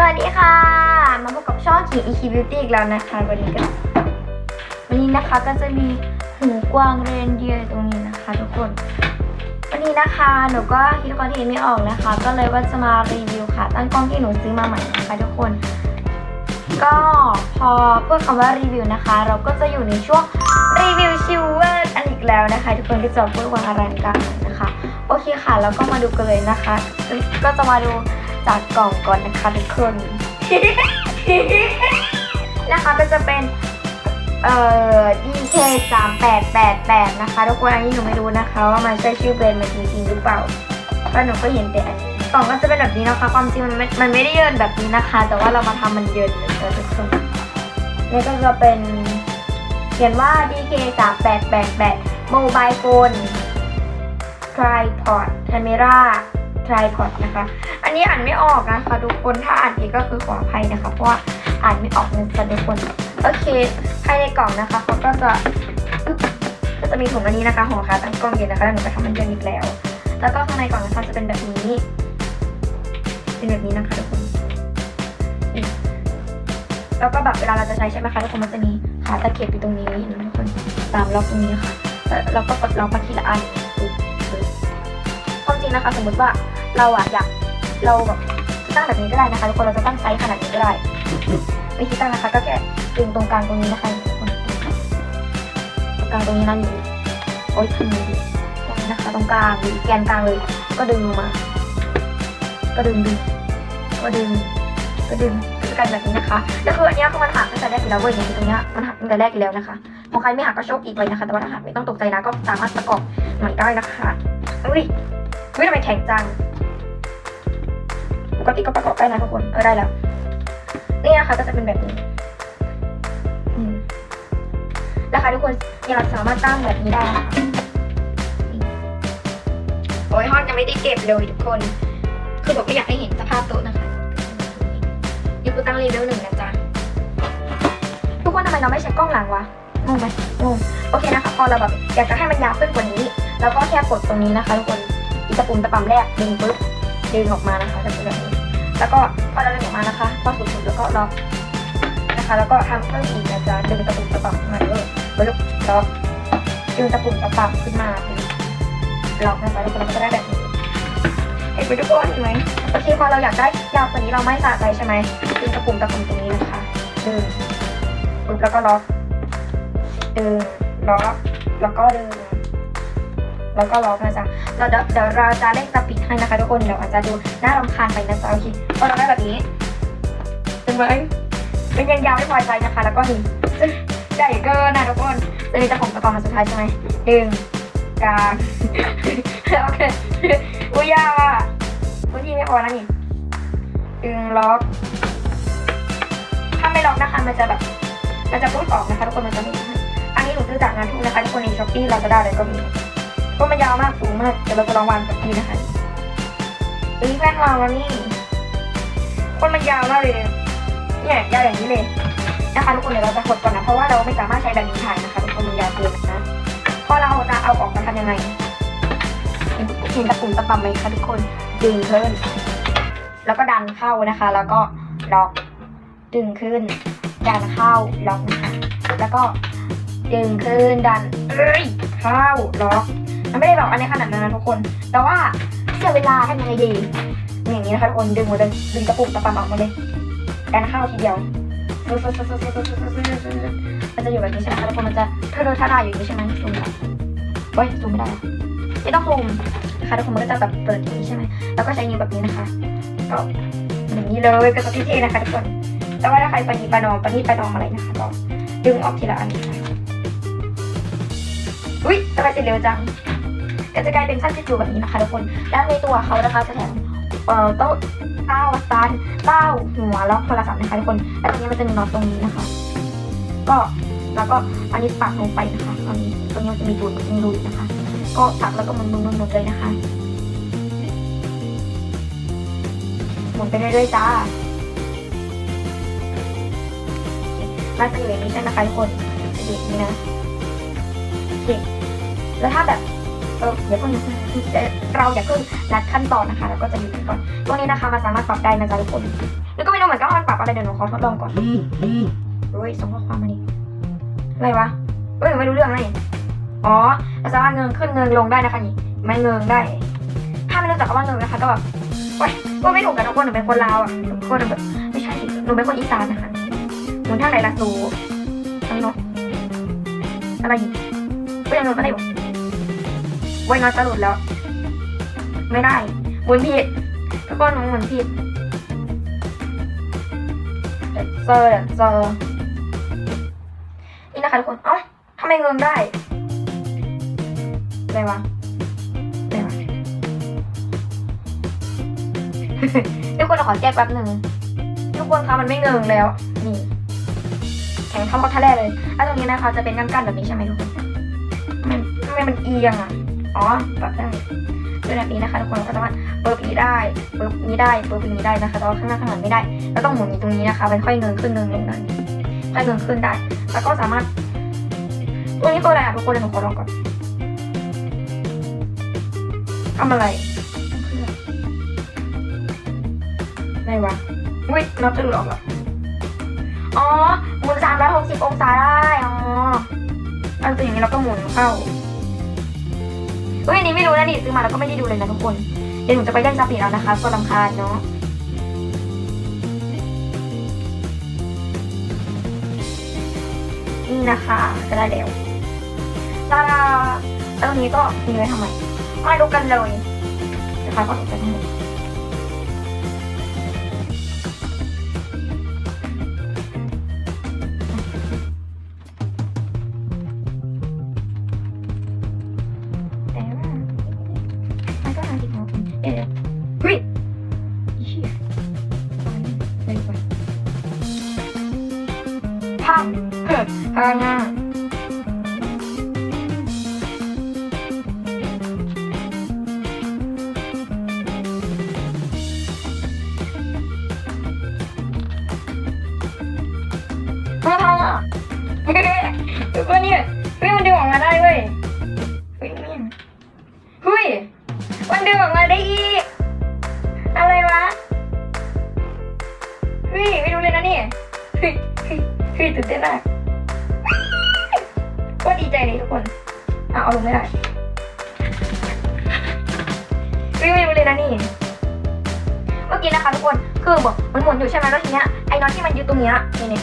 สวัสดีค่ะ มาพบกับช่องขี EQ Beauty อีกแล้วนะคะ วันนี้ก็วันนี้นะคะก็จะมีหูกวางเรนเดียร์ตรงนี้นะคะ ทุกคน วันนี้นะคะหนูก็คิดคอนเทนต์ไม่ออกนะคะ ก็เลยว่าจะมารีวิวค่ะ ตั้งกล้องที่หนูซื้อมาใหม่นะคะทุกคน ก็พอพูดคำว่ารีวิวนะคะ เราก็จะอยู่ในช่วงรีวิวชิวเวอร์อันอีกแล้วนะคะ ทุกคนก็จะพูดว่าอลังการนะคะ โอเคค่ะแล้วก็มาดูกันเลยนะคะ ก็จะมาดู จากกล่องก่อนนะคะทุกคน นะคะก็จะเป็นเอ่อ DK 3 8 8 8นะคะทุกคนอันนี้หนูไม่รู้นะคะ ว่ามันใช่ชื่อแบรนด์มันจริงๆหรือเปล่าเพราะหนูก็เห็นแต่กล่องก็จะเป็นแบบนี้นะคะ ความจริงมันไม่มันไม่ได้เยินแบบนี้นะคะ แต่ว่าเรามาทำมันเยินเลยค่ะทุกคนนี่ก็จะเป็นเขียนว่า DK 3 8 8 8 Mobile Phone Tripod Camera Tripod น ลายพอดนะคะ อันนี้อ่านไม่ออกนะคะทุกคนถ้าอ่านผิดก็คือขออภัยนะคะ เพราะว่าอ่านไม่ออกนะจ๊ะทุกคนโอเคภายในกล่องนะคะเขาก็จะก็จะมีถุงอันนี้นะคะห่อขาตั้งกล้องเย็นนะคะแล้วหนูจะทำมันเย็นอีกแล้ว แล้วก็ข้างในกล่องนะคะจะเป็นแบบนี้ เป็นแบบนี้นะคะทุกคนแล้วก็แบบเวลาเราจะใช้ใช่ไหมคะทุกคนมันจะมีขาตะเข็บอยู่ตรงนี้นะทุกคนตามล็อกตรงนี้ค่ะแล้วเราก็กดล็อกมาทีละอันความจริงนะคะ สมมติว่า เราอะอยากเราแบบตั้งแบบนี้ก็ได้นะคะทุกคนเราจะตั้งไซส์ขนาดนี้ก็ได้วิธีตั้งนะคะ ก็แค่ดึงตรงกลางตรงนี้นะคะกคนตรงกลางตรงนี้นั่นอยู่โอ๊ยทำดีตรงนี้นะคะ ตรงกลางหรือแกนกลางเลย ก็ดึงลงมา ก็ดึงดึงก็ดึงก็ดึงก็กันแบบนี้นะคะแล้วคืออันนี้คือมันหักตั้งแต่แรกอยู่แล้วเว้ยอย่างตรงเนี้ยมันหักตั้งแต่แรกอยู่แล้วนะคะของใครไม่หักก็โชคดีไปนะคะ แต่ว่าถ้าหักไม่ต้องตกใจนะก็สามารถประกอบใหม่ได้นะคะอุ้ย อุ้ยทำไมแข็งจัง ปกติก็ประกอบได้นะทุกคน เออได้แล้ว นี่นะคะก็จะเป็นแบบนี้แล้วค่ะทุกคนเนี่ยเราสามารถตั้งแบบนี้ได้ โอ้ยห้องจะไม่ได้เก็บเลยทุกคน คือผมไม่อยากให้เห็นสภาพโต๊ะนะคะนี่คือตั้งเลเวลหนึ่งนะจ๊ะ ทุกคนทำไมเราไม่ใช้กล้องหลังวะงงไหมงงโอเคนะคะ พอเราแบบอยากจะให้มันยาวขึ้นกว่านี้ แล้วก็แค่กดตรงนี้นะคะทุกคน ตะปุ่มตะปั๊มแรกดึงปุ๊บดึงออกมานะคะจะเป็นแบบนี้แล้วก็พอเราดึงออกมานะคะพอสุดๆแล้วก็ล็อกนะคะ แล้วก็ทำเพิ่มอีกนะจ๊ะดึงตะปุ่มตะปั๊มขึ้นมาเลยปึ๊บล็อกดึงตะปุ่มตะปั๊มขึ้นมาปึ๊บล็อกนะคะแล้วก็เราก็จะได้แบบนี้เห็นไหมทุกคนเห็นไหมโอเคพอเราอยากได้ยาวกว่านี้เราไม่สะใจใช่ไหมดึงตะปุ่มตะปุ่มตรงนี้นะคะดึงปึ๊บแล้วก็ล็อกดึงล็อกแล้วก็ดึง แล้วก็ล็อกนะจ๊ะเราเดี๋ยวเดี๋ยวเราจะเล่นสปีดให้นะคะทุกคนเดี๋ยวอาจจะดูน่ารำคาญไปนะจ๊ะโอเคพอเราได้แบบนี้เป็นไหมเป็นยังยาวไม่พอใจนะคะ แล้วก็นี่ใหญ่เกินนะทุกคนจะมีจะผมตะกอนมาสุดท้ายใช่ไหมดึงกลางโอเคอุ้ยยาวอะพื้นที่ไม่พอนะนี่ดึงล็อกถ้าไม่ล็อกนะคะมันจะแบบมันจะพุ่งออกนะคะทุกคนมันจะไม่อันนี้หนูซื้อจากงานทุ่งนะคะทุกคนในช้อปปี้เราจะได้อะไรก็มี ก็มันยาวมากสูงมากเดี๋ยวเราจะลองวางกับทีนะคะเอ้ยแว่นเราแล้วนี่คนมันยาวมากเลยเนี่ยยาวอย่างนี้เลยนะคะทุกคนเดี๋ยวเราจะกดก่อนนะเพราะว่าเราไม่สามารถใช้แบบนี้ถ่ายนะคะทุกคนมันยาวเกินนะพอเราจะเอาออกจะทำยังไงเห็นตะปุ่มตะปั๊มไหมคะทุกคนดึงขึ้น แล้วก็ดันเข้านะคะ แล้วก็ล็อกดึงขึ้น ดันเข้าล็อกนะคะแล้วก็ดึงขึ้นดันเอ้ยเข้าล็อก มันไม่ได้แบบอันนี้ขนาดนั้นนะทุกคน แต่ว่าเสียเวลาทำยังไงดีอย่างนี้นะคะทุกคนดึงหมดเลยดึงกระปุกตะปั๊มออกมาเลยดันเข้าทีเดียวมันจะอยู่แบบนี้ใช่ไหมคะทุกคนมันจะเธอท่าทาอยู่อย่างนี้ใช่ไหมซูมแบบเฮ้ยซูมไม่ได้ไม่ต้องซูมนะคะทุกคนมันก็จะแบบเปิดอย่างนี้ใช่ไหมแล้วก็ใช้นิ้วแบบนี้นะคะก็อย่างนี้เลยก็จะเท่นะคะทุกคนแต่ว่าถ้าใครปนีปนอมปนีปนอมอะไรนะคะก็ดึงออกทีละอันนะคะอุ้ยทำไมเสร็จเร็วจัง ก็จะกลายเป็นชั้นจู่แบบนี้นะคะทุกคน แล้วในตัวเขานะคะจะแถมเอ่อโต๊ะเต้าซันเต้าหัวล็อกโทรศัพท์นะคะทุกคน แล้วตรงนี้มันจะมีน็อตตรงนี้นะคะ ก็แล้วก็อันนี้ปักลงไปนะคะตรงนี้ตรงนี้มันจะมีรูมีรูอยู่นะคะ ก็ปักแล้วก็มุนมุนมุนหมุนเลยนะคะหมุนไปเรื่อยๆจ้ามันจะอยู่อย่างนี้ใช่ไหมคะทุกคนจะอยู่อย่างนี้นะโอเคแล้วถ้าแบบ เออเดี๋ยวเพิ่งเราอย่าเพิ่งรัดขั้นตอนนะคะแล้วก็จะหยุดกันก่อนตัวนี้นะคะมันสามารถปรับได้นะจ๊ะทุกคนแล้วก็ไม่รู้เหมือนกันว่ามันปรับอะไรเดี๋ยวหนูขอทดลองก่อนโอ้ยส่งข้อความมาดิอะไรวะเอ้ยหนูไม่รู้เรื่องอะไรนี่อ๋อเราสามารถเงินขึ้นเงินลงได้นะคะนี่ไม่เงินได้ ถ้าไม่รู้จักคำว่าเงินนะคะก็แบบโอ๊ยก็ไม่ถูกกันทุกคนหนูเป็นคนลาวอะทุกคนแบบไม่ใช่สิหนูเป็นคนอีสานนะคะหนูทางไหนล่ะหนูทางโน้นอะไรอีกก็ยังโน้นอะไรบอก ไว้นอนจะหลุดแล้ว ไม่ได้หมุนผิดทุกคนหนูหมุนผิดเดี๋ยวเจอเดี๋ยวเจอนี่นะคะทุกคน เอ้าทำไมเงินได้อะไรวะอะไรวะทุกคนขอแก้แป๊บหนึ่งทุกคนคะมันไม่เงิงแล้ว นี่แข็งเท่ากับทะเลเลยอะตรงนี้นะคะจะเป็นกั้นๆแบบนี้ใช่ไหมทุกคนมันทำไมมันเอียงอะ อ๋อปรับได้ด้วยแบบนี้นะคะทุกคนก็สามารถเปิดนี้ได้เปิดนี้ได้เปิดนี้ได้นะคะแต่ว่าข้างหน้าข้างหลังไม่ได้แล้วต้องหมุนตรงนี้นะคะเป็นค่อยเงินขึ้นเงินลงได้ค่อยเงินขึ้นได้ แล้วก็สามารถตรงนี้ตัวอะไรอะทุกคนเดี๋ยวหนูขอลองก่อนทำอะไรอะไรวะอุ้ยน็อตจะหลุดออกเหรออ๋อหมุนสามร้องศาได้ อ๋ออันเป็นอย่างนี้เราก็หมุนเข้า เฮ้ยอันนี้ไม่รู้นะนี่ซื้อมาแล้วก็ไม่ได้ดูเลยนะทุกคน เดี๋ยวหนูจะไปเล่นซาปีแล้วนะคะก็ลำคาญเนาะนี่นะคะก็ได้แล้วตาดาแล้วตรงนี้ก็มีไว้ทำไมมาดูกันเลยนะคะก็ถูกกันให้แต่ เฮ้ยทุกคนนี่ยเฮ้ยมันดึงออกมาได้เว้ยเฮ้ยนี่ยเฮ้ยมันดึงออกมาได้อีก อะไรวะเฮ้ยไม่รู้เลยนะเนี่ยเฮ้ยเฮ้ยเฮ้ยตื่นเต้นมากก็ดีใจเลยทุกคนอะเอาลงไม่ได้เฮ้ยไม่รู้เลยนะนี่เมื่อกี้นะคะทุกคนคือบอกมันหมุนอยู่ใช่ไหมแล้วทีเนี้ยไอ้น็อตที่มันยึดตรงเนี้ยนี่เนี่ย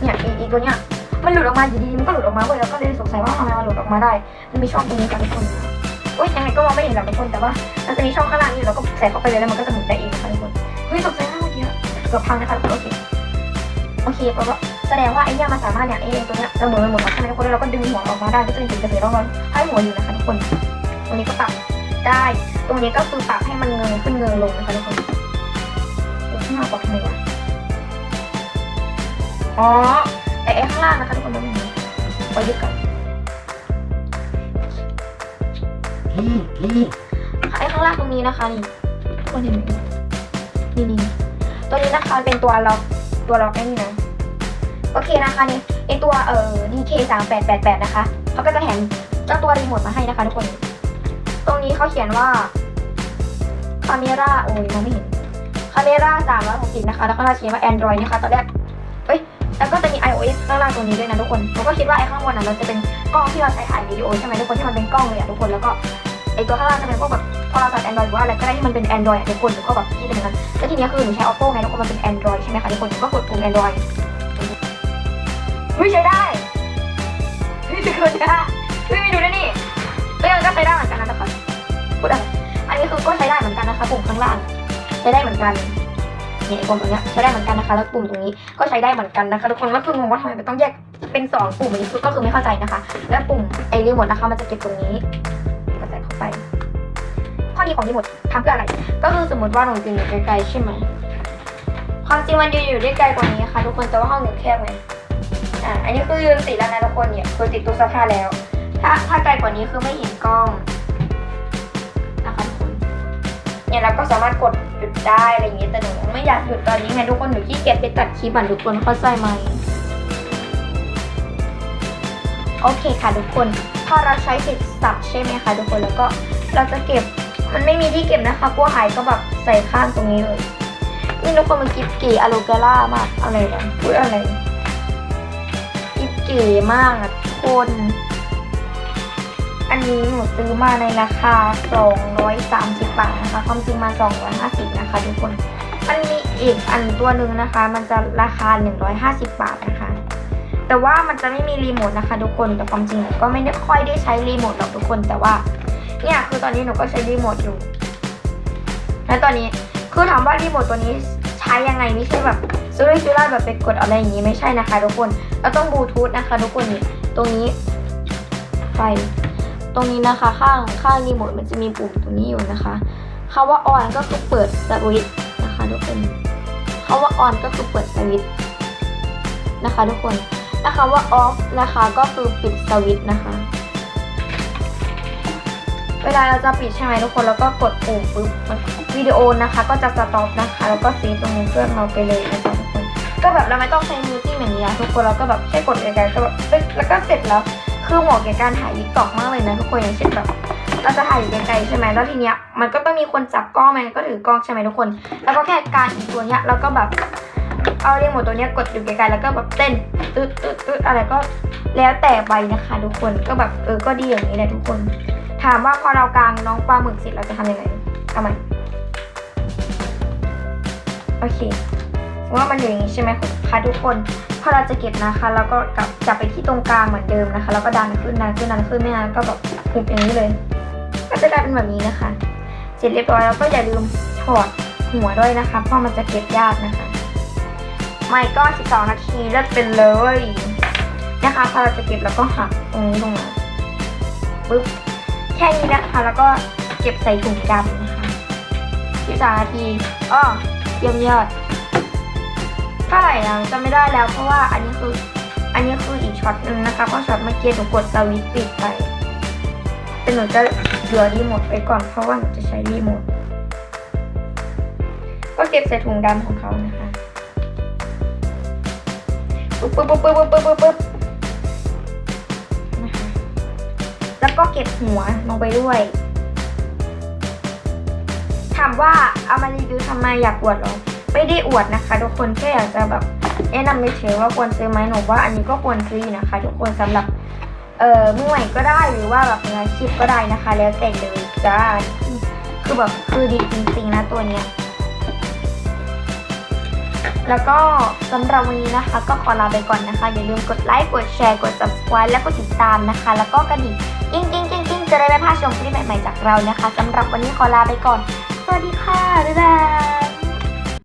เนี่ยอีตัวเนี้ย มันหลุดออกมาอยู่ดีมันก็หลุดออกมาเว้ยแล้วก็เลยสงสัยว่าทำไมมันหลุดออกมาได้ มันมีช่องตรงนี้ค่ะทุกคนอุ้ยยังไงก็มองไม่เห็นหรอกทุกคนแต่ว่ามันจะมีช่องข้างล่างนี่เราก็ใส่เข้าไปเลยแล้วมันก็จะหมุนได้เองค่ะทุกคนเฮ้ยตกใจมากเมื่อกี้เกือบพังนะคะทุกคนโอเคโอเคแปลว่าแสดงว่าไอ้เนี่ยมันสามารถเนี่ยไอ้ตัวเนี้ยเราหมุนมันหมุนออกใช่ไหมทุกคนแล้วเราก็ดึงหัวออกมาได้ก็จะเป็นสีเกษตรร้อนให้หัวอยู่นะคะทุกคนตรงนี้ก็ปรับได้ ตรงนี้ก็คือปรับให้มันเงยขึ้นเงยลงนะคะทุกคนข้างหน้าปรับทำไมวะอ๋อ ไอ้ข้างล่างนะคะทุกคนมันมีไว้ยึดก่อนไอ้ข้างล่างตรงนี้นะคะนี่ทุกคนเห็นไหมนี่นี่ตัวนี้นะคะเป็นตัวล็อกตัวล็อกไอ้นี่นะโอเคนะคะนี่ไอตัวเอ่อ DK สามแปดแปดแปดนะคะเขาก็จะแถมเจ้าตัวรีโมทมาให้นะคะทุกคน ตรงนี้เขาเขียนว่าคาเมราโอ้ยมองไม่เห็นคาเมราสามร้อยหกสิบนะคะแล้วก็เราเขียนว่า Android นะคะตอนแรก แล้วก็จะมี iOS ข้างล่างตรงนี้ด้วยนะทุกคนผมก็คิดว่าไอ้ข้างบนน่ะมันจะเป็นกล้องที่เราใช้ถ่ายวิดีโอใช่ไหมทุกคนที่มันเป็นกล้องเลยอะทุกคนแล้วก็ไอ้ตัวข้างล่างจะเป็นพวกแบบโทรศัพท์ Android หรือว่าอะไรก็ได้ที่มันเป็น Android อะทุกคนแล้วก็แบบที่เป็นนั้นแล้วทีนี้คือหนูใช้ Oppo ไงทุกคนมันเป็น Android ใช่ไหมคะทุกคนหนูก็กดปุ่ม Android เฮ้ยใช้ได้เฮ้ยทุกคนนะเฮ้ไม่ดูนะนี่เฮ้ยมันก็ใช้ได้เหมือนกันนะทุกคนพูดอะไรอันนี้คือก็ใช้ได้เหมือนกันนะคะปุ่มข้างล่างใช้ได้เหมือนกัน นี่ไอ้ปุ่มตรงเนี้ยใช้ได้เหมือนกันนะคะ แล้วปุ่มตรงนี้ก็ใช้ได้เหมือนกันนะคะ ทุกคนก็คืองงว่าทำไมมันต้องแยกเป็นสองปุ่มอันนี้ก็คือไม่เข้าใจนะคะ แล้วปุ่มไอ้รีโมทนะคะมันจะเก็บตรงนี้ก็ใส่เข้าไป ข้อดีของรีโมททำเพื่ออะไร ก็คือสมมติว่าหนูยืนอยู่ไกลๆใช่ไหมความจริงมันยืนอยู่ได้ไกลกว่านี้ค่ะ ทุกคนแต่ว่าห้องหนูแคบไงอ่าอันนี้คือยืนติดแล้วนะทุกคนเนี่ยคือติดตู้เสื้อผ้าแล้ว ถ้าถ้าไกลกว่านี้คือไม่เห็นกล้องนะคะทุกคนเนี่ยเราก็สามารถกด ยุดได้อะไรอย่างเงี้ยแต่หนูไม่อยากหยุดตอนนี้ไงทุกคนหนูขี้เกียจไปตัดคลิปอะทุกคนเข้าใจไหมโอเคค่ะทุกคนพอเราใช้เสร็จสับใช่ไหมคะทุกคนแล้วก็เราจะเก็บมันไม่มีที่เก็บนะคะกลัวหายก็แบบใส่ข้างตรงนี้เลยนี่ทุกคนมันกิฟเก๋อโลเกล่ามากอะไรนะพูดอะไรกิฟเก๋มากอะทุกคน อันนี้หนูซื้อมาในราคา 230 บาทนะคะ ความจริงมา 250 นะคะทุกคน มันมีอีกอันตัวหนึ่งนะคะ มันจะราคา 150 บาทนะคะ แต่ว่ามันจะไม่มีรีโมทนะคะทุกคน แต่ความจริงหนูก็ไม่ได้ค่อยได้ใช้รีโมทหรอกทุกคน แต่ว่า เนี่ยคือตอนนี้หนูก็ใช้รีโมทอยู่ และตอนนี้คือถามว่ารีโมทตัวนี้ใช้ยังไงไม่ใช่แบบซื้อได้ซื้อได้แบบไปกดอะไรอย่างนี้ไม่ใช่นะคะ ทุกคน เราต้องบลูทูธนะคะ ทุกคนนี่ตรงนี้ไฟ ตรงนี้นะคะ ข้างข้างรีโมทมันจะมีปุ่มตรงนี้อยู่นะคะคาว่า on ก็คือเปิดสวิตช์นะคะทุกคนคาว่า on ก็คือเปิดสวิตช์นะคะทุกคนนะคะว่า off นะคะก็คือปิดสวิตช์นะคะ เวลาเราจะปิดใช่ไหมทุกคนแล้วก็กดปุ่มปุ๊บมันวิดีโอนะคะ ก็จะสต็อปนะคะ แล้วก็ซฟตรงนี้เครื่องเราไปเลยนะคะทุกคนก็แบบเราไม่ต้องใช้มือจิ้มอย่างนี้นะทุกคนเราก็แบบแค่กดไกลๆก็แบบแล้วก็เสร็จแล้ว คือเหมาะแก่การถ่ายวิกตอกมากเลยนะทุกคนอย่างเช่นแบบเราจะถ่ายอยู่ไกลๆใช่ไหมแล้วทีเนี้ยมันก็ต้องมีคนจับกล้องมันก็ถือกล้องใช่ไหมทุกคน แล้วก็แค่การอีกตัวเนี้ยแล้วก็แบบเอาเรียโมทตัวเนี้ยกดอยู่ไกลๆแล้วก็แบบเต้นตึ๊ดตึ๊ดตึ๊ดอะไรก็แล้วแต่ใบนะคะ ทุกคนก็แบบเออก็ดีอย่างนี้แหละทุกคน ถามว่าพอเรากางน้องปลาหมึกเสร็จเราจะทำยังไงเอาใหม่โอเค ว่ามันอยู่อย่างนี้ใช่ไหมคะทุกคน พอเราจะเก็บนะคะ แล้วก็กลับจับไปที่ตรงกลางเหมือนเดิมนะคะ แล้วก็ดันขึ้นดันขึ้นดันขึ้นไม่นานก็แบบหุบอย่างนี้เลย ก็จะกลายเป็นแบบนี้นะคะ เสร็จเรียบร้อยแล้วก็อย่าลืมถอดหัวด้วยนะคะ เพราะมันจะเก็บยากนะคะไม่ก็ 12 นาทีเลิศเป็นเลยนะคะพอเราจะเก็บแล้วก็หักตรงนี้ลงมาปึ๊บแค่นี้นะคะ แล้วก็เก็บใส่ถุงดำนะคะ13นาทีอ้อเยี่ยมยอด ท่าไหร่นะจำไม่ได้แล้วเพราะว่าอันนี้คืออันนี้คืออีกช็อตหนึ่งนะคะเพราะช็อตเมื่อกี้หนูกดสวิตช์ปิดไปแต่หนูจะเหลือรีโมทไปก่อนเพราะว่าหนูจะใช้รีโมทก็เก็บใส่ถุงดำของเขานะคะปึ๊บปึ๊บปึ๊บปึ๊บปึ๊บปึ๊บปึ๊บนะคะแล้วก็เก็บหัวลงไปด้วย ถามว่าเอามารีวิวทำไมอยากอวดหรอ ไม่ได้อวดนะคะทุกคนแค่อยากจะแบบแนะนำเฉยๆว่าควรซื้อไหมหนูว่าอันนี้ก็ควรซื้อนะคะ ทุกคนสำหรับเอ่อมือใหม่ก็ได้หรือว่าแบบมืออาชีพก็ได้นะคะ แล้วแต่เลยจ้าคือแบบคือดีจริงๆนะตัวเนี้ยแล้วก็สำหรับวันนี้นะคะ ก็ขอลาไปก่อนนะคะ อย่าลืมกดไลค์กดแชร์กด subscribe และกดติดตามนะคะ แล้วก็กระดิ่งกิ้งกิ้งกิ้งกิ้งจะได้ไม่พลาดชมคลิปใหม่ๆจากเรานะคะสำหรับวันนี้ขอลาไปก่อน สวัสดีค่ะ บ๊ายบาย